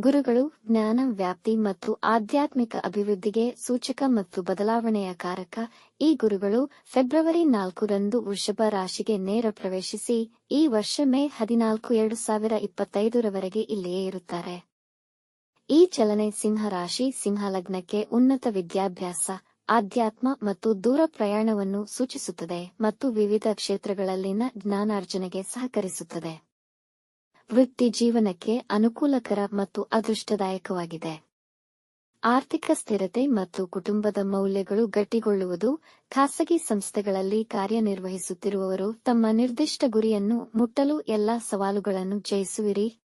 ಗುರುಗಳು, ಜ್ಞಾನ, ವ್ಯಾಪ್ತಿ ಮತ್ತು ಆಧ್ಯಾತ್ಮಿಕ ಅಭಿವೃದ್ಧಿಗೆ ಸೂಚಕ ಮತ್ತು ಬದಲಾವಣೆಯ ಕಾರಕ ಈ ಗುರುಗಳು. ಫೆಬ್ರವರಿ ನಾಲ್ಕರಂದು ವೃಷಭ ರಾಶಿಗೆ ನೇರ ಪ್ರವೇಶಿಸಿ ಈ ವರ್ಷ ಮೇ ಹದಿನಾಲ್ಕು ಎರಡು ಸಾವಿರ ಇಪ್ಪತ್ತೈದರವರೆಗೆ ಇಲ್ಲಿಯೇ ಇರುತ್ತಾರೆ. ಈ ಚಲನೆ ಸಿಂಹ ರಾಶಿ ಸಿಂಹ ಲಗ್ನಕ್ಕೆ ಉನ್ನತ ವಿದ್ಯಾಭ್ಯಾಸ, ಆಧ್ಯಾತ್ಮ ಮತ್ತು ದೂರ ಪ್ರಯಾಣವನ್ನು ಸೂಚಿಸುತ್ತದೆ ಮತ್ತು ವಿವಿಧ ಕ್ಷೇತ್ರಗಳಲ್ಲಿನ ಜ್ಞಾನಾರ್ಜನೆಗೆ ಸಹಕರಿಸುತ್ತದೆ. ವೃತ್ತಿ ಜೀವನಕ್ಕೆ ಅನುಕೂಲಕರ ಮತ್ತು ಅದೃಷ್ಟದಾಯಕವಾಗಿದೆ. ಆರ್ಥಿಕ ಸ್ಥಿರತೆ ಮತ್ತು ಕುಟುಂಬದ ಮೌಲ್ಯಗಳು ಗಟ್ಟಿಗೊಳ್ಳುವುದು ಖಾಸಗಿ ಸಂಸ್ಥೆಗಳಲ್ಲಿ ಕಾರ್ಯನಿರ್ವಹಿಸುತ್ತಿರುವವರು ತಮ್ಮ ನಿರ್ದಿಷ್ಟ ಗುರಿಯನ್ನು ಮುಟ್ಟಲು ಎಲ್ಲಾ ಸವಾಲುಗಳನ್ನು ಜಯಿಸುವಿರಿ.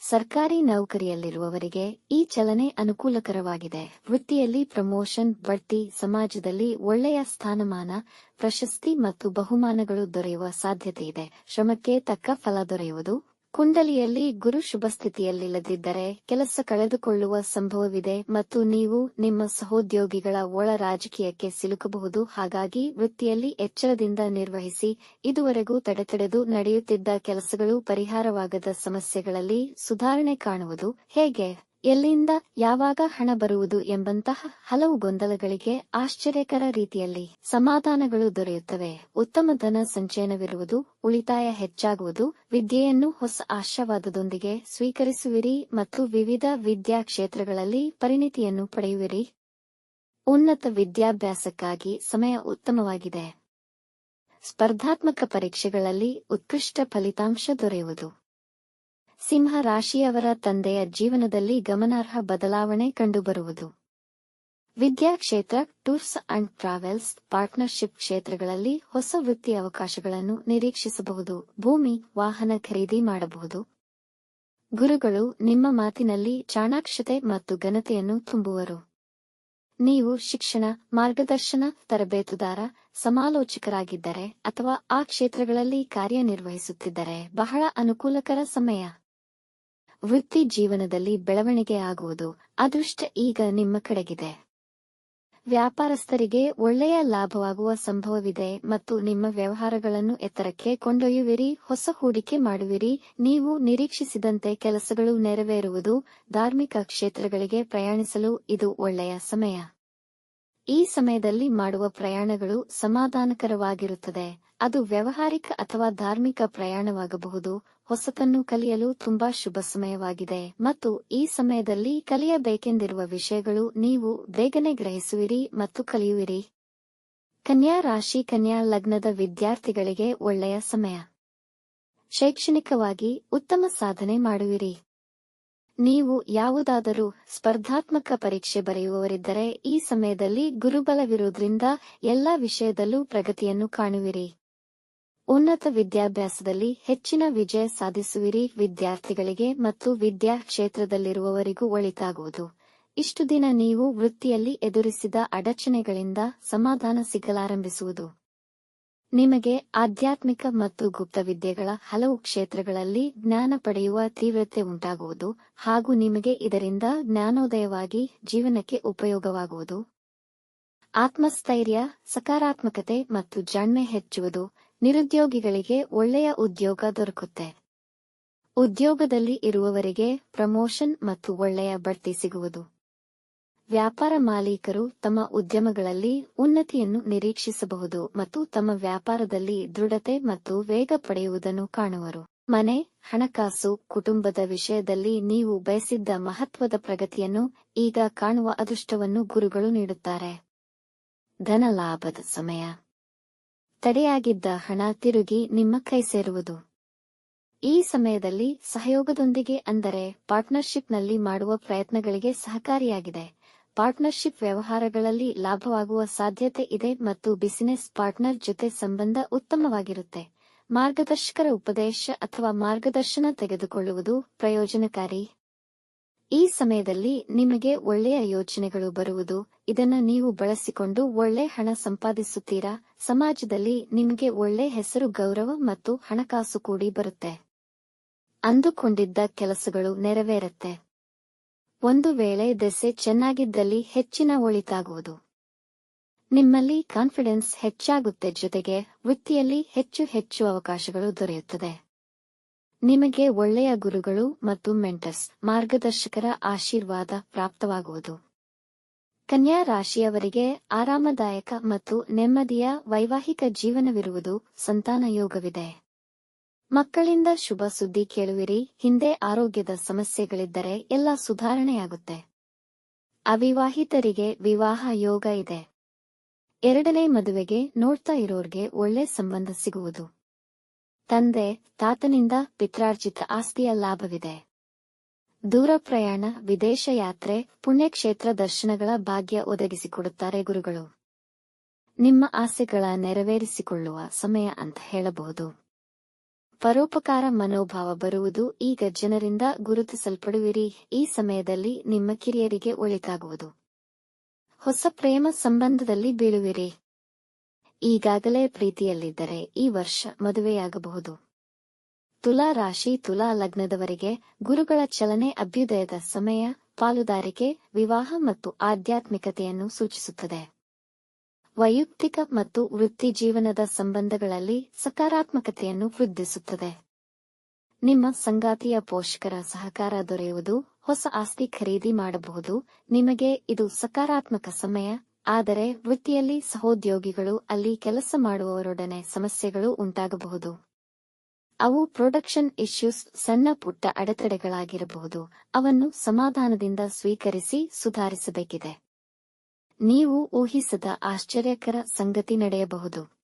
ಸರ್ಕಾರಿ ನೌಕರಿಯಲ್ಲಿರುವವರಿಗೆ ಈ ಚಲನೆ ಅನುಕೂಲಕರವಾಗಿದೆ. ವೃತ್ತಿಯಲ್ಲಿ ಪ್ರಮೋಷನ್, ಬಡ್ತಿ, ಸಮಾಜದಲ್ಲಿ ಒಳ್ಳೆಯ ಸ್ಥಾನಮಾನ, ಪ್ರಶಸ್ತಿ ಮತ್ತು ಬಹುಮಾನಗಳು ದೊರೆಯುವ ಸಾಧ್ಯತೆಯಿದೆ. ಶ್ರಮಕ್ಕೆ ತಕ್ಕ ಫಲ ದೊರೆಯುವುದು ಕುಂಡಲಿಯಲ್ಲಿ ಗುರು ಶುಭ ಸ್ಥಿತಿಯಲ್ಲಿಲ್ಲದಿದ್ದರೆ ಕೆಲಸ ಕಳೆದುಕೊಳ್ಳುವ ಸಂಭವವಿದೆ ಮತ್ತು ನೀವು ನಿಮ್ಮ ಸಹೋದ್ಯೋಗಿಗಳ ಒಳ ರಾಜಕೀಯಕ್ಕೆ ಸಿಲುಕಬಹುದು. ಹಾಗಾಗಿ ವೃತ್ತಿಯಲ್ಲಿ ಎಚ್ಚರದಿಂದ ನಿರ್ವಹಿಸಿ, ಇದುವರೆಗೂ ತಡೆತಡೆದು ನಡೆಯುತ್ತಿದ್ದ ಕೆಲಸಗಳು ಪರಿಹಾರವಾಗದ ಸಮಸ್ಯೆಗಳಲ್ಲಿ ಸುಧಾರಣೆ ಕಾಣುವುದು ಹೇಗೆ? ಎಲ್ಲಿಂದ ಯಾವಾಗ ಹಣ ಬರುವುದು ಎಂಬಂತಹ ಹಲವು ಗೊಂದಲಗಳಿಗೆ ಆಶ್ಚರ್ಯಕರ ರೀತಿಯಲ್ಲಿ ಸಮಾಧಾನಗಳು ದೊರೆಯುತ್ತವೆ. ಉತ್ತಮ ಧನ ಸಂಚಯನವಿರುವುದು, ಉಳಿತಾಯ ಹೆಚ್ಚಾಗುವುದು, ವಿದ್ಯೆಯನ್ನು ಹೊಸ ಆಶಾವಾದದೊಂದಿಗೆ ಸ್ವೀಕರಿಸುವಿರಿ ಮತ್ತು ವಿವಿಧ ವಿದ್ಯಾ ಕ್ಷೇತ್ರಗಳಲ್ಲಿ ಪರಿಣಿತಿಯನ್ನು ಪಡೆಯುವಿರಿ. ಉನ್ನತ ವಿದ್ಯಾಭ್ಯಾಸಕ್ಕಾಗಿ ಸಮಯ ಉತ್ತಮವಾಗಿದೆ. ಸ್ಪರ್ಧಾತ್ಮಕ ಪರೀಕ್ಷೆಗಳಲ್ಲಿ ಉತ್ಕೃಷ್ಟ ಫಲಿತಾಂಶ ದೊರೆಯುವುದು. ಸಿಂಹ ರಾಶಿಯವರ ತಂದೆಯ ಜೀವನದಲ್ಲಿ ಗಮನಾರ್ಹ ಬದಲಾವಣೆ ಕಂಡುಬರುವುದು. ವಿದ್ಯಾಕ್ಷೇತ್ರ ಟೂರ್ಸ್ ಅಂಡ್ ಟ್ರಾವೆಲ್ಸ್ ಪಾರ್ಟ್ನರ್ಶಿಪ್ ಕ್ಷೇತ್ರಗಳಲ್ಲಿ ಹೊಸ ವೃತ್ತಿ ಅವಕಾಶಗಳನ್ನು ನಿರೀಕ್ಷಿಸಬಹುದು, ಭೂಮಿ, ವಾಹನ ಖರೀದಿ ಮಾಡಬಹುದು. ಗುರುಗಳು ನಿಮ್ಮ ಮಾತಿನಲ್ಲಿ ಚಾಣಾಕ್ಷತೆ ಮತ್ತು ಘನತೆಯನ್ನು ತುಂಬುವರು. ನೀವು ಶಿಕ್ಷಣ, ಮಾರ್ಗದರ್ಶನ, ತರಬೇತುದಾರ, ಸಮಾಲೋಚಕರಾಗಿದ್ದರೆ ಅಥವಾ ಆ ಕ್ಷೇತ್ರಗಳಲ್ಲಿ ಕಾರ್ಯನಿರ್ವಹಿಸುತ್ತಿದ್ದರೆ ಬಹಳ ಅನುಕೂಲಕರ ಸಮಯ. ವೃತ್ತಿ ಜೀವನದಲ್ಲಿ ಬೆಳವಣಿಗೆ ಆಗುವುದು ಅದೃಷ್ಟ ಈಗ ನಿಮ್ಮ ಕಡೆಗಿದೆ. ವ್ಯಾಪಾರಸ್ಥರಿಗೆ ಒಳ್ಳೆಯ ಲಾಭವಾಗುವ ಸಂಭವವಿದೆ ಮತ್ತು ನಿಮ್ಮ ವ್ಯವಹಾರಗಳನ್ನು ಎತ್ತರಕ್ಕೆ ಕೊಂಡೊಯ್ಯುವಿರಿ, ಹೊಸ ಹೂಡಿಕೆ ಮಾಡುವಿರಿ, ನೀವು ನಿರೀಕ್ಷಿಸಿದಂತೆ ಕೆಲಸಗಳು ನೆರವೇರುವುದು, ಧಾರ್ಮಿಕ ಕ್ಷೇತ್ರಗಳಿಗೆ ಪ್ರಯಾಣಿಸಲು ಇದು ಒಳ್ಳೆಯ ಸಮಯ. ಈ ಸಮಯದಲ್ಲಿ ಮಾಡುವ ಪ್ರಯಾಣಗಳು ಸಮಾಧಾನಕರವಾಗಿರುತ್ತದೆ, ಅದು ವ್ಯವಹಾರಿಕ ಅಥವಾ ಧಾರ್ಮಿಕ ಪ್ರಯಾಣವಾಗಬಹುದು ಹೊಸತನ್ನು ಕಲಿಯಲು ತುಂಬಾ ಶುಭ ಸಮಯವಾಗಿದೆ. ಮತ್ತು ಈ ಸಮಯದಲ್ಲಿ ಕಲಿಯಬೇಕೆಂದಿರುವ ವಿಷಯಗಳು ನೀವು ಬೇಗನೆ ಗ್ರಹಿಸುವಿರಿ ಮತ್ತು ಕಲಿಯುವಿರಿ. ಕನ್ಯಾ ರಾಶಿ ಕನ್ಯಾ ಲಗ್ನದ ವಿದ್ಯಾರ್ಥಿಗಳಿಗೆ ಒಳ್ಳೆಯ ಸಮಯ. ಶೈಕ್ಷಣಿಕವಾಗಿ ಉತ್ತಮ ಸಾಧನೆ ಮಾಡುವಿರಿ. ನೀವು ಯಾವುದಾದರೂ ಸ್ಪರ್ಧಾತ್ಮಕ ಪರೀಕ್ಷೆ ಬರೆಯುವವರಿದ್ದರೆ ಈ ಸಮಯದಲ್ಲಿ ಗುರುಬಲವಿರುವುದರಿಂದ ಎಲ್ಲಾ ವಿಷಯದಲ್ಲೂ ಪ್ರಗತಿಯನ್ನು ಕಾಣುವಿರಿ. ಉನ್ನತ ವಿದ್ಯಾಭ್ಯಾಸದಲ್ಲಿ ಹೆಚ್ಚಿನ ವಿಜಯ ಸಾಧಿಸುವಿರಿ ವಿದ್ಯಾರ್ಥಿಗಳಿಗೆ ಮತ್ತು ವಿದ್ಯಾ ಕ್ಷೇತ್ರದಲ್ಲಿರುವವರಿಗೂ ಒಳಿತಾಗುವುದು. ಇಷ್ಟು ದಿನ ನೀವು ವೃತ್ತಿಯಲ್ಲಿ ಎದುರಿಸಿದ ಅಡಚಣೆಗಳಿಂದ ಸಮಾಧಾನ ಸಿಗಲಾರಂಭಿಸುವುದು. ನಿಮಗೆ ಆಧ್ಯಾತ್ಮಿಕ ಮತ್ತು ಗುಪ್ತ ವಿದ್ಯೆಗಳ ಹಲವು ಕ್ಷೇತ್ರಗಳಲ್ಲಿ ಜ್ಞಾನ ಪಡೆಯುವ ತೀವ್ರತೆ ಉಂಟಾಗುವುದು ಹಾಗೂ ನಿಮಗೆ ಇದರಿಂದ ಜ್ಞಾನೋದಯವಾಗಿ ಜೀವನಕ್ಕೆ ಉಪಯೋಗವಾಗುವುದು. ಆತ್ಮಸ್ಥೈರ್ಯ, ಸಕಾರಾತ್ಮಕತೆ ಮತ್ತು ಜಾಣ್ಮೆ ಹೆಚ್ಚುವುದು ನಿರುದ್ಯೋಗಿಗಳಿಗೆ ಒಳ್ಳೆಯ ಉದ್ಯೋಗ ದೊರಕುತ್ತೆ. ಉದ್ಯೋಗದಲ್ಲಿ ಇರುವವರಿಗೆ ಪ್ರಮೋಷನ್ ಮತ್ತು ಒಳ್ಳೆಯ ಬಡ್ತಿ ಸಿಗುವುದು. ವ್ಯಾಪಾರ ಮಾಲೀಕರು ತಮ್ಮ ಉದ್ಯಮಗಳಲ್ಲಿ ಉನ್ನತಿಯನ್ನು ನಿರೀಕ್ಷಿಸಬಹುದು ಮತ್ತು ತಮ್ಮ ವ್ಯಾಪಾರದಲ್ಲಿ ದೃಢತೆ ಮತ್ತು ವೇಗ ಪಡೆಯುವುದನ್ನು ಕಾಣುವರು. ಮನೆ, ಹಣಕಾಸು, ಕುಟುಂಬದ ವಿಷಯದಲ್ಲಿ ನೀವು ಬಯಸಿದ್ದ ಮಹತ್ವದ ಪ್ರಗತಿಯನ್ನು ಈಗ ಕಾಣುವ ಅದೃಷ್ಟವನ್ನು ಗುರುಗಳು ನೀಡುತ್ತಾರೆ. ಧನಲಾಭದ ಸಮಯ. ತಡೆಯಾಗಿದ್ದ ಹಣ ತಿರುಗಿ ನಿಮ್ಮ ಕೈ ಸೇರುವುದು. ಈ ಸಮಯದಲ್ಲಿ ಸಹಯೋಗದೊಂದಿಗೆ ಅಂದರೆ ಪಾರ್ಟ್ನರ್ಶಿಪ್ನಲ್ಲಿ ಮಾಡುವ ಪ್ರಯತ್ನಗಳಿಗೆ ಸಹಕಾರಿಯಾಗಿದೆ. ಪಾರ್ಟ್ನರ್ಶಿಪ್ ವ್ಯವಹಾರಗಳಲ್ಲಿ ಲಾಭವಾಗುವ ಸಾಧ್ಯತೆ ಇದೆ ಮತ್ತು ಬಿಸಿನೆಸ್ ಪಾರ್ಟ್ನರ್ ಜೊತೆ ಸಂಬಂಧ ಉತ್ತಮವಾಗಿರುತ್ತೆ. ಮಾರ್ಗದರ್ಶಕರ ಉಪದೇಶ ಅಥವಾ ಮಾರ್ಗದರ್ಶನ ತೆಗೆದುಕೊಳ್ಳುವುದು ಪ್ರಯೋಜನಕಾರಿ. ಈ ಸಮಯದಲ್ಲಿ ನಿಮಗೆ ಒಳ್ಳೆಯ ಯೋಚನೆಗಳು ಬರುವುದು, ಇದನ್ನ ನೀವು ಬಳಸಿಕೊಂಡು ಒಳ್ಳೆ ಹಣ ಸಂಪಾದಿಸುತ್ತೀರಾ? ಸಮಾಜದಲ್ಲಿ ನಿಮಗೆ ಒಳ್ಳೆ ಹೆಸರು, ಗೌರವ ಮತ್ತು ಹಣಕಾಸು ಕೂಡಿ ಬರುತ್ತೆ. ಅಂದುಕೊಂಡಿದ್ದ ಕೆಲಸಗಳು ನೆರವೇರುತ್ತೆ. ಒಂದು ವೇಳೆ ದೆಸೆ ಚೆನ್ನಾಗಿದ್ದಲ್ಲಿ ಹೆಚ್ಚಿನ ಒಳಿತಾಗುವುದು. ನಿಮ್ಮಲ್ಲಿ ಕಾನ್ಫಿಡೆನ್ಸ್ ಹೆಚ್ಚಾಗುತ್ತೆ ಜೊತೆಗೆ ವೃತ್ತಿಯಲ್ಲಿ ಹೆಚ್ಚು ಹೆಚ್ಚು ಅವಕಾಶಗಳು ದೊರೆಯುತ್ತದೆ. ನಿಮಗೆ ಒಳ್ಳೆಯ ಗುರುಗಳು ಮತ್ತು ಮೆಂಟಸ್ ಮಾರ್ಗದರ್ಶಕರ ಆಶೀರ್ವಾದ ಪ್ರಾಪ್ತವಾಗುವುದು. ಕನ್ಯಾ ರಾಶಿಯವರಿಗೆ ಆರಾಮದಾಯಕ ಮತ್ತು ನೆಮ್ಮದಿಯ ವೈವಾಹಿಕ ಜೀವನವಿರುವುದು ಸಂತಾನ ಯೋಗವಿದೆ. ಮಕ್ಕಳಿಂದ ಶುಭ ಸುದ್ದಿ ಕೇಳುವಿರಿ, ಹಿಂದೆ ಆರೋಗ್ಯದ ಸಮಸ್ಯೆಗಳಿದ್ದರೆ ಎಲ್ಲ ಸುಧಾರಣೆಯಾಗುತ್ತೆ. ಅವಿವಾಹಿತರಿಗೆ ವಿವಾಹ ಯೋಗ ಇದೆ. ಎರಡನೇ ಮದುವೆಗೆ ನೋಡ್ತಾ ಇರೋರ್ಗೆ ಒಳ್ಳೆ ಸಂಬಂಧ ಸಿಗುವುದು. ತಂದೆ, ತಾತನಿಂದ ಪಿತ್ರಾರ್ಜಿತ ಆಸ್ತಿಯ ಲಾಭವಿದೆ. ದೂರ ಪ್ರಯಾಣ, ವಿದೇಶ ಯಾತ್ರೆ, ಪುಣ್ಯಕ್ಷೇತ್ರ ದರ್ಶನಗಳ ಭಾಗ್ಯ ಒದಗಿಸಿಕೊಡುತ್ತಾರೆ ಗುರುಗಳು. ನಿಮ್ಮ ಆಸೆಗಳ ನೆರವೇರಿಸಿಕೊಳ್ಳುವ ಸಮಯ ಅಂತ ಹೇಳಬಹುದು. ಪರೋಪಕಾರ ಮನೋಭಾವ ಬರುವುದು ಈಗ ಜನರಿಂದ ಗುರುತಿಸಲ್ಪಡುವಿರಿ. ಈ ಸಮಯದಲ್ಲಿ ನಿಮ್ಮ ಕಿರಿಯರಿಗೆ ಒಳಿತಾಗುವುದು. ಹೊಸ ಪ್ರೇಮ ಸಂಬಂಧದಲ್ಲಿ ಬೀಳುವಿರಿ. ಈಗಾಗಲೇ ಪ್ರೀತಿಯಲ್ಲಿದ್ದರೆ ಈ ವರ್ಷ ಮದುವೆಯಾಗಬಹುದು. ತುಲಾ ರಾಶಿ ತುಲಾ ಲಗ್ನದವರಿಗೆ ಗುರುಗಳ ಚಲನೆ ಅಭ್ಯುದಯದ ಸಮಯ, ಪಾಲುದಾರಿಕೆ, ವಿವಾಹ ಮತ್ತು ಆಧ್ಯಾತ್ಮಿಕತೆಯನ್ನು ಸೂಚಿಸುತ್ತದೆ. ವೈಯಕ್ತಿಕ ಮತ್ತು ವೃತ್ತಿ ಜೀವನದ ಸಂಬಂಧಗಳಲ್ಲಿ ಸಕಾರಾತ್ಮಕತೆಯನ್ನು ವೃದ್ಧಿಸುತ್ತದೆ. ನಿಮ್ಮ ಸಂಗಾತಿಯ ಪೋಷಕರ ಸಹಕಾರ ದೊರೆಯುವುದು, ಹೊಸ ಆಸ್ತಿ ಖರೀದಿ ಮಾಡಬಹುದು, ನಿಮಗೆ ಇದು ಸಕಾರಾತ್ಮಕ ಸಮಯ ಆದರೆ ವೃತ್ತಿಯಲ್ಲಿ ಸಹೋದ್ಯೋಗಿಗಳು ಅಲ್ಲಿ ಕೆಲಸ ಮಾಡುವವರೊಡನೆ ಸಮಸ್ಯೆಗಳು ಉಂಟಾಗಬಹುದು. ಅವು ಪ್ರೊಡಕ್ಷನ್ ಇಶ್ಯೂಸ್ ಸಣ್ಣ ಪುಟ್ಟ ಅಡೆತಡೆಗಳಾಗಿರಬಹುದು. ಅವನ್ನು ಸಮಾಧಾನದಿಂದ ಸ್ವೀಕರಿಸಿ ಸುಧಾರಿಸಬೇಕಿದೆ. ನೀವು ಊಹಿಸದ ಆಶ್ಚರ್ಯಕರ ಸಂಗತಿ ನಡೆಯಬಹುದು.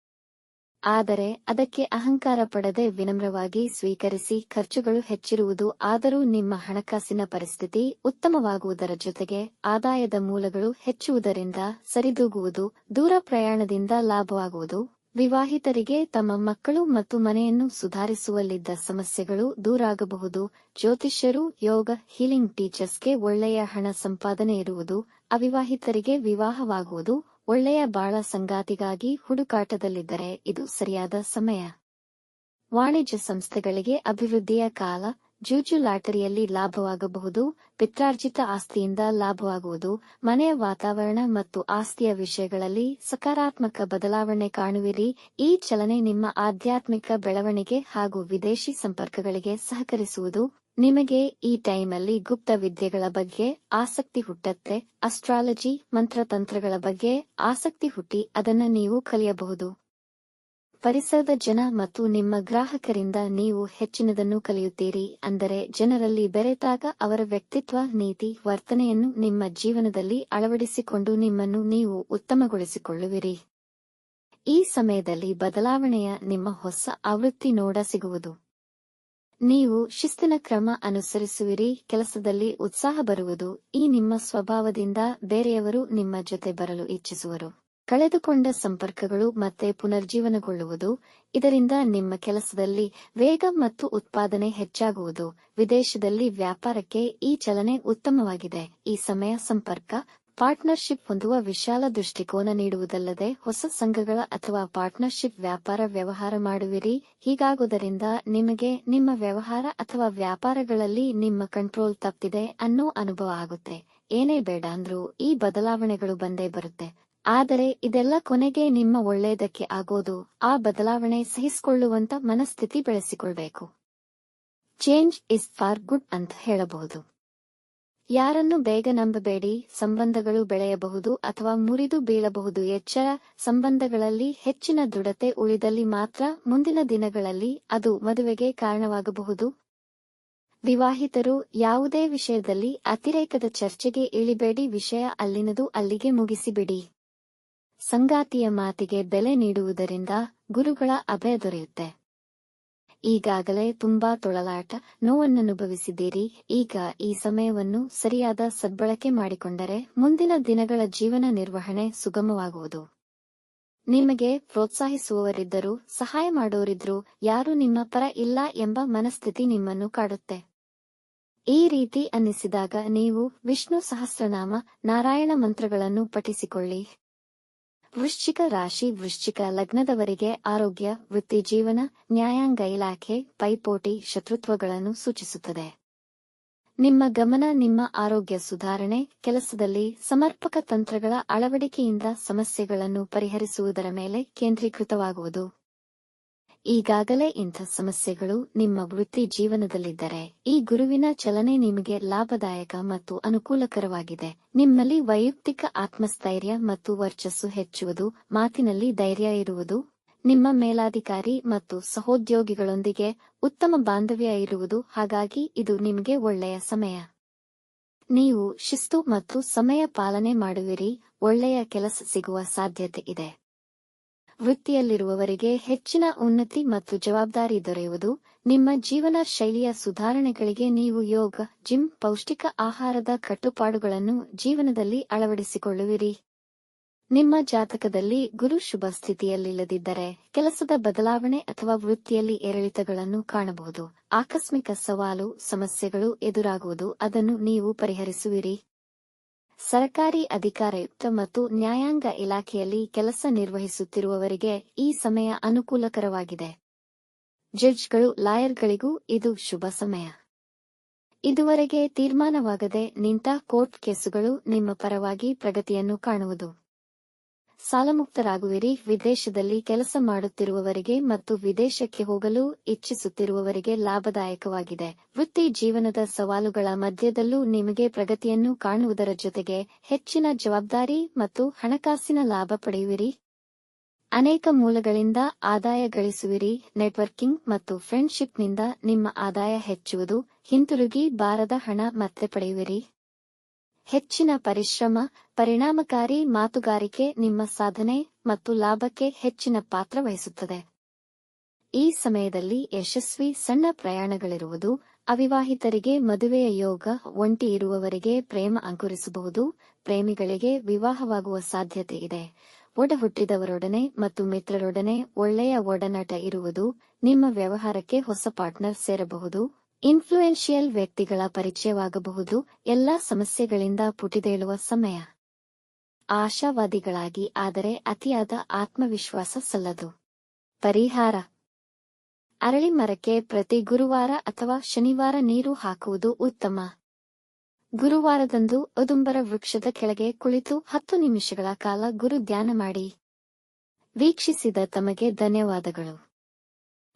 ಆದರೆ ಅದಕ್ಕೆ ಅಹಂಕಾರ ಪಡದೆ ವಿನಮ್ರವಾಗಿ ಸ್ವೀಕರಿಸಿ ಖರ್ಚುಗಳು ಹೆಚ್ಚಿರುವುದು ಆದರೂ ನಿಮ್ಮ ಹಣಕಾಸಿನ ಪರಿಸ್ಥಿತಿ ಉತ್ತಮವಾಗುವುದರ ಜೊತೆಗೆ ಆದಾಯದ ಮೂಲಗಳು ಹೆಚ್ಚುವುದರಿಂದ ಸರಿದೂಗುವುದು, ದೂರ ಪ್ರಯಾಣದಿಂದ ಲಾಭವಾಗುವುದು. ವಿವಾಹಿತರಿಗೆ ತಮ್ಮ ಮಕ್ಕಳು ಮತ್ತು ಮನೆಯನ್ನು ಸುಧಾರಿಸುವಲ್ಲಿದ್ದ ಸಮಸ್ಯೆಗಳು ದೂರಾಗಬಹುದು. ಜ್ಯೋತಿಷ್ಯರು, ಯೋಗ, ಹೀಲಿಂಗ್ ಟೀಚರ್ಸ್ಗೆ ಒಳ್ಳೆಯ ಹಣ ಸಂಪಾದನೆ ಇರುವುದು, ಅವಿವಾಹಿತರಿಗೆ ವಿವಾಹವಾಗುವುದು ಒಳ್ಳೆಯ ಬಾಳ ಸಂಗಾತಿಗಾಗಿ ಹುಡುಕಾಟದಲ್ಲಿದ್ದರೆ ಇದು ಸರಿಯಾದ ಸಮಯ. ವಾಣಿಜ್ಯ ಸಂಸ್ಥೆಗಳಿಗೆ ಅಭಿವೃದ್ಧಿಯ ಕಾಲ ಜೂಜು ಲಾಟರಿಯಲ್ಲಿ ಲಾಭವಾಗಬಹುದು, ಪಿತ್ರಾರ್ಜಿತ ಆಸ್ತಿಯಿಂದ ಲಾಭವಾಗುವುದು, ಮನೆಯ ವಾತಾವರಣ ಮತ್ತು ಆಸ್ತಿಯ ವಿಷಯಗಳಲ್ಲಿ ಸಕಾರಾತ್ಮಕ ಬದಲಾವಣೆ ಕಾಣುವಿರಿ. ಈ ಚಲನೆ ನಿಮ್ಮ ಆಧ್ಯಾತ್ಮಿಕ ಬೆಳವಣಿಗೆ ಹಾಗೂ ವಿದೇಶಿ ಸಂಪರ್ಕಗಳಿಗೆ ಸಹಕರಿಸುವುದು ನಿಮಗೆ ಈ ಟೈಮಲ್ಲಿ ಗುಪ್ತ ವಿದ್ಯೆಗಳ ಬಗ್ಗೆ ಆಸಕ್ತಿ ಹುಟ್ಟತ್ತೆ. ಅಸ್ಟ್ರಾಲಜಿ ಮಂತ್ರತಂತ್ರಗಳ ಬಗ್ಗೆ ಆಸಕ್ತಿ ಹುಟ್ಟಿ ಅದನ್ನು ನೀವು ಕಲಿಯಬಹುದು. ಪರಿಸರದ ಜನ ಮತ್ತು ನಿಮ್ಮ ಗ್ರಾಹಕರಿಂದ ನೀವು ಹೆಚ್ಚಿನದನ್ನು ಕಲಿಯುತ್ತೀರಿ. ಅಂದರೆ ಜನರಲ್ಲಿ ಬೆರೆತಾಗ ಅವರ ವ್ಯಕ್ತಿತ್ವ, ನೀತಿ, ವರ್ತನೆಯನ್ನು ನಿಮ್ಮ ಜೀವನದಲ್ಲಿ ಅಳವಡಿಸಿಕೊಂಡು ನಿಮ್ಮನ್ನು ನೀವು ಉತ್ತಮಗೊಳಿಸಿಕೊಳ್ಳುವಿರಿ. ಈ ಸಮಯದಲ್ಲಿ ಬದಲಾವಣೆಯ ನಿಮ್ಮ ಹೊಸ ಆವೃತ್ತಿ ನೋಡ ಸಿಗುವುದು. ನೀವು ಶಿಸ್ತಿನ ಕ್ರಮ ಅನುಸರಿಸುವಿರಿ, ಕೆಲಸದಲ್ಲಿ ಉತ್ಸಾಹ ಬರುವುದು, ಈ ನಿಮ್ಮ ಸ್ವಭಾವದಿಂದ ಬೇರೆಯವರು ನಿಮ್ಮ ಜೊತೆ ಬರಲು ಇಚ್ಛಿಸುವರು. ಕಳೆದುಕೊಂಡ ಸಂಪರ್ಕಗಳು ಮತ್ತೆ ಪುನರ್ಜೀವನಗೊಳ್ಳುವುದು, ಇದರಿಂದ ನಿಮ್ಮ ಕೆಲಸದಲ್ಲಿ ವೇಗ ಮತ್ತು ಉತ್ಪಾದನೆ ಹೆಚ್ಚಾಗುವುದು, ವಿದೇಶದಲ್ಲಿ ವ್ಯಾಪಾರಕ್ಕೆ ಈ ಚಲನೆ ಉತ್ತಮವಾಗಿದೆ, ಈ ಸಮಯ ಸಂಪರ್ಕ ಪಾರ್ಟ್ನರ್ಶಿಪ್ ಹೊಂದುವ ವಿಶಾಲ ದೃಷ್ಟಿಕೋನ ನೀಡುವುದಲ್ಲದೆ ಹೊಸ ಸಂಘಗಳ ಅಥವಾ ಪಾರ್ಟ್ನರ್ಶಿಪ್ ವ್ಯಾಪಾರ ವ್ಯವಹಾರ ಮಾಡುವಿರಿ. ಹೀಗಾಗುವುದರಿಂದ ನಿಮಗೆ ನಿಮ್ಮ ವ್ಯವಹಾರ ಅಥವಾ ವ್ಯಾಪಾರಗಳಲ್ಲಿ ನಿಮ್ಮ ಕಂಟ್ರೋಲ್ ತಪ್ಪಿದೆ ಅನ್ನೋ ಅನುಭವ ಆಗುತ್ತೆ. ಏನೇ ಬೇಡ ಅಂದ್ರೂ ಈ ಬದಲಾವಣೆಗಳು ಬಂದೇ ಬರುತ್ತೆ. ಆದರೆ ಇದೆಲ್ಲ ಕೊನೆಗೆ ನಿಮ್ಮ ಒಳ್ಳೆಯದಕ್ಕೆ ಆಗೋದು. ಆ ಬದಲಾವಣೆ ಸಹಿಸಿಕೊಳ್ಳುವಂತ ಮನಸ್ಥಿತಿ ಬೆಳೆಸಿಕೊಳ್ಬೇಕು. ಚೇಂಜ್ ಇಸ್ ಫಾರ್ ಗುಡ್ ಅಂತ ಹೇಳಬಹುದು. ಯಾರನ್ನು ಬೇಗ ನಂಬಬೇಡಿ, ಸಂಬಂಧಗಳು ಬೆಳೆಯಬಹುದು ಅಥವಾ ಮುರಿದು ಬೀಳಬಹುದು. ಎಚ್ಚರ ಸಂಬಂಧಗಳಲ್ಲಿ ಹೆಚ್ಚಿನ ದೃಢತೆ ಉಳಿದಲ್ಲಿ ಮಾತ್ರ ಮುಂದಿನ ದಿನಗಳಲ್ಲಿ ಅದು ಮದುವೆಗೆ ಕಾರಣವಾಗಬಹುದು. ವಿವಾಹಿತರು ಯಾವುದೇ ವಿಷಯದಲ್ಲಿ ಅತಿರೇಕದ ಚರ್ಚೆಗೆ ಇಳಿಬೇಡಿ, ವಿಷಯ ಅಲ್ಲಿನದು ಅಲ್ಲಿಗೆ ಮುಗಿಸಿಬಿಡಿ. ಸಂಗಾತಿಯ ಮಾತಿಗೆ ಬೆಲೆ ನೀಡುವುದರಿಂದ ಗುರುಗಳ ಅಭಯ ದೊರೆಯುತ್ತೆ. ಈಗಾಗಲೇ ತುಂಬಾ ತೊಳಲಾಟ, ನೋವನ್ನನುಭವಿಸಿದ್ದೀರಿ. ಈಗ ಈ ಸಮಯವನ್ನು ಸರಿಯಾದ ಸದ್ಬಳಕೆ ಮಾಡಿಕೊಂಡರೆ ಮುಂದಿನ ದಿನಗಳ ಜೀವನ ನಿರ್ವಹಣೆ ಸುಗಮವಾಗುವುದು. ನಿಮಗೆ ಪ್ರೋತ್ಸಾಹಿಸುವವರಿದ್ದರೂ, ಸಹಾಯ ಮಾಡೋರಿದ್ರೂ, ಯಾರು ನಿಮ್ಮ ಪರ ಇಲ್ಲ ಎಂಬ ಮನಸ್ಥಿತಿ ನಿಮ್ಮನ್ನು ಕಾಡುತ್ತೆ. ಈ ರೀತಿ ಅನ್ನಿಸಿದಾಗ ನೀವು ವಿಷ್ಣು ಸಹಸ್ರನಾಮ, ನಾರಾಯಣ ಮಂತ್ರಗಳನ್ನು ಪಠಿಸಿಕೊಳ್ಳಿ. ವೃಶ್ಚಿಕ ರಾಶಿ ವೃಶ್ಚಿಕ ಲಗ್ನದವರಿಗೆ ಆರೋಗ್ಯ, ವೃತ್ತಿ ಜೀವನ, ನ್ಯಾಯಾಂಗ ಇಲಾಖೆ, ಪೈಪೋಟಿ ಶತ್ರುತ್ವಗಳನ್ನು ಸೂಚಿಸುತ್ತದೆ. ನಿಮ್ಮ ಗಮನ, ನಿಮ್ಮ ಆರೋಗ್ಯ ಸುಧಾರಣೆ, ಕೆಲಸದಲ್ಲಿ ಸಮರ್ಪಕ ತಂತ್ರಗಳ ಅಳವಡಿಕೆಯಿಂದ ಸಮಸ್ಯೆಗಳನ್ನು ಪರಿಹರಿಸುವುದರ ಮೇಲೆ ಕೇಂದ್ರೀಕೃತವಾಗುವುದು. ಈಗಾಗಲೇ ಇಂಥ ಸಮಸ್ಯೆಗಳು ನಿಮ್ಮ ವೃತ್ತಿ ಜೀವನದಲ್ಲಿದ್ದರೆ ಈ ಗುರುವಿನ ಚಲನೆ ನಿಮಗೆ ಲಾಭದಾಯಕ ಮತ್ತು ಅನುಕೂಲಕರವಾಗಿದೆ. ನಿಮ್ಮಲ್ಲಿ ವೈಯಕ್ತಿಕ ಆತ್ಮಸ್ಥೈರ್ಯ ಮತ್ತು ವರ್ಚಸ್ಸು ಹೆಚ್ಚುವುದು, ಮಾತಿನಲ್ಲಿ ಧೈರ್ಯ ಇರುವುದು, ನಿಮ್ಮ ಮೇಲಾಧಿಕಾರಿ ಮತ್ತು ಸಹೋದ್ಯೋಗಿಗಳೊಂದಿಗೆ ಉತ್ತಮ ಬಾಂಧವ್ಯ ಇರುವುದು, ಹಾಗಾಗಿ ಇದು ನಿಮಗೆ ಒಳ್ಳೆಯ ಸಮಯ. ನೀವು ಶಿಸ್ತು ಮತ್ತು ಸಮಯ ಪಾಲನೆ ಮಾಡುವಿರಿ, ಒಳ್ಳೆಯ ಕೆಲಸ ಸಿಗುವ ಸಾಧ್ಯತೆ ಇದೆ. ವೃತ್ತಿಯಲ್ಲಿರುವವರಿಗೆ ಹೆಚ್ಚಿನ ಉನ್ನತಿ ಮತ್ತು ಜವಾಬ್ದಾರಿ ದೊರೆಯುವುದು. ನಿಮ್ಮ ಜೀವನ ಶೈಲಿಯ ಸುಧಾರಣೆಗಳಿಗೆ ನೀವು ಯೋಗ, ಜಿಮ್, ಪೌಷ್ಟಿಕ ಆಹಾರದ ಕಟ್ಟುಪಾಡುಗಳನ್ನು ಜೀವನದಲ್ಲಿ ಅಳವಡಿಸಿಕೊಳ್ಳುವಿರಿ. ನಿಮ್ಮ ಜಾತಕದಲ್ಲಿ ಗುರು ಶುಭ ಸ್ಥಿತಿಯಲ್ಲಿಲ್ಲದಿದ್ದರೆ ಕೆಲಸದ ಬದಲಾವಣೆ ಅಥವಾ ವೃತ್ತಿಯಲ್ಲಿ ಏರಿಳಿತಗಳನ್ನು ಕಾಣಬಹುದು. ಆಕಸ್ಮಿಕ ಸವಾಲು, ಸಮಸ್ಯೆಗಳು ಎದುರಾಗುವುದು, ಅದನ್ನು ನೀವು ಪರಿಹರಿಸುವಿರಿ. ಸರ್ಕಾರಿ ಅಧಿಕಾರಯುಕ್ತ ಮತ್ತು ನ್ಯಾಯಾಂಗ ಇಲಾಖೆಯಲ್ಲಿ ಕೆಲಸ ನಿರ್ವಹಿಸುತ್ತಿರುವವರಿಗೆ ಈ ಸಮಯ ಅನುಕೂಲಕರವಾಗಿದೆ. ಜಡ್ಜ್ಗಳು, ಲಾಯರ್ಗಳಿಗೂ ಇದು ಶುಭ ಸಮಯ. ಇದುವರೆಗೆ ತೀರ್ಮಾನವಾಗದೆ ನಿಂತ ಕೋರ್ಟ್ ಕೇಸುಗಳು ನಿಮ್ಮ ಪರವಾಗಿ ಪ್ರಗತಿಯನ್ನು ಕಾಣುವುದು. ಸಾಲಮುಕ್ತರಾಗುವಿರಿ. ವಿದೇಶದಲ್ಲಿ ಕೆಲಸ ಮಾಡುತ್ತಿರುವವರಿಗೆ ಮತ್ತು ವಿದೇಶಕ್ಕೆ ಹೋಗಲು ಇಚ್ಛಿಸುತ್ತಿರುವವರಿಗೆ ಲಾಭದಾಯಕವಾಗಿದೆ. ವೃತ್ತಿ ಜೀವನದ ಸವಾಲುಗಳ ಮಧ್ಯದಲ್ಲೂ ನಿಮಗೆ ಪ್ರಗತಿಯನ್ನು ಕಾಣುವುದರ ಜೊತೆಗೆ ಹೆಚ್ಚಿನ ಜವಾಬ್ದಾರಿ ಮತ್ತು ಹಣಕಾಸಿನ ಲಾಭ ಪಡೆಯುವಿರಿ. ಅನೇಕ ಮೂಲಗಳಿಂದ ಆದಾಯ ಗಳಿಸುವಿರಿ. ನೆಟ್ವರ್ಕಿಂಗ್ ಮತ್ತು ಫ್ರೆಂಡ್ಶಿಪ್ನಿಂದ ನಿಮ್ಮ ಆದಾಯ ಹೆಚ್ಚುವುದು. ಹಿಂತಿರುಗಿ ಬಾರದ ಹಣ ಮತ್ತೆ ಪಡೆಯುವಿರಿ. ಹೆಚ್ಚಿನ ಪರಿಶ್ರಮ, ಪರಿಣಾಮಕಾರಿ ಮಾತುಗಾರಿಕೆ ನಿಮ್ಮ ಸಾಧನೆ ಮತ್ತು ಲಾಭಕ್ಕೆ ಹೆಚ್ಚಿನ ಪಾತ್ರ ವಹಿಸುತ್ತದೆ. ಈ ಸಮಯದಲ್ಲಿ ಯಶಸ್ವಿ ಸಣ್ಣ ಪ್ರಯಾಣಗಳಿರುವುದು, ಅವಿವಾಹಿತರಿಗೆ ಮದುವೆಯ ಯೋಗ, ಒಂಟಿ ಇರುವವರಿಗೆ ಪ್ರೇಮ ಅಂಕುರಿಸಬಹುದು, ಪ್ರೇಮಿಗಳಿಗೆ ವಿವಾಹವಾಗುವ ಸಾಧ್ಯತೆ ಇದೆ. ಒಡ ಹುಟ್ಟಿದವರೊಡನೆ ಮತ್ತು ಮಿತ್ರರೊಡನೆ ಒಳ್ಳೆಯ ಒಡನಾಟ ಇರುವುದು, ನಿಮ್ಮ ವ್ಯವಹಾರಕ್ಕೆ ಹೊಸ ಪಾರ್ಟ್ನರ್ ಸೇರಬಹುದು ಇನ್ಫ್ಲೂಯೆನ್ಷಿಯಲ್ ವ್ಯಕ್ತಿಗಳ ಪರಿಚಯವಾಗಬಹುದು. ಎಲ್ಲಾ ಸಮಸ್ಯೆಗಳಿಂದ ಪುಟಿದೇಳುವ ಸಮಯ. ಆಶಾವಾದಿಗಳಾಗಿ ಆದರೆ ಅತಿಯಾದ ಆತ್ಮವಿಶ್ವಾಸ ಸಲ್ಲದು. ಪರಿಹಾರ. ಅರಳಿ ಮರಕ್ಕೆ ಪ್ರತಿ ಗುರುವಾರ ಅಥವಾ ಶನಿವಾರ ನೀರು ಹಾಕುವುದು ಉತ್ತಮ. ಗುರುವಾರದಂದು ಅದುಂಬರ ವೃಕ್ಷದ ಕೆಳಗೆ ಕುಳಿತು ಹತ್ತು ನಿಮಿಷಗಳ ಕಾಲ ಗುರು ಧ್ಯಾನ ಮಾಡಿ. ವೀಕ್ಷಿಸಿದ ತಮಗೆ ಧನ್ಯವಾದಗಳು.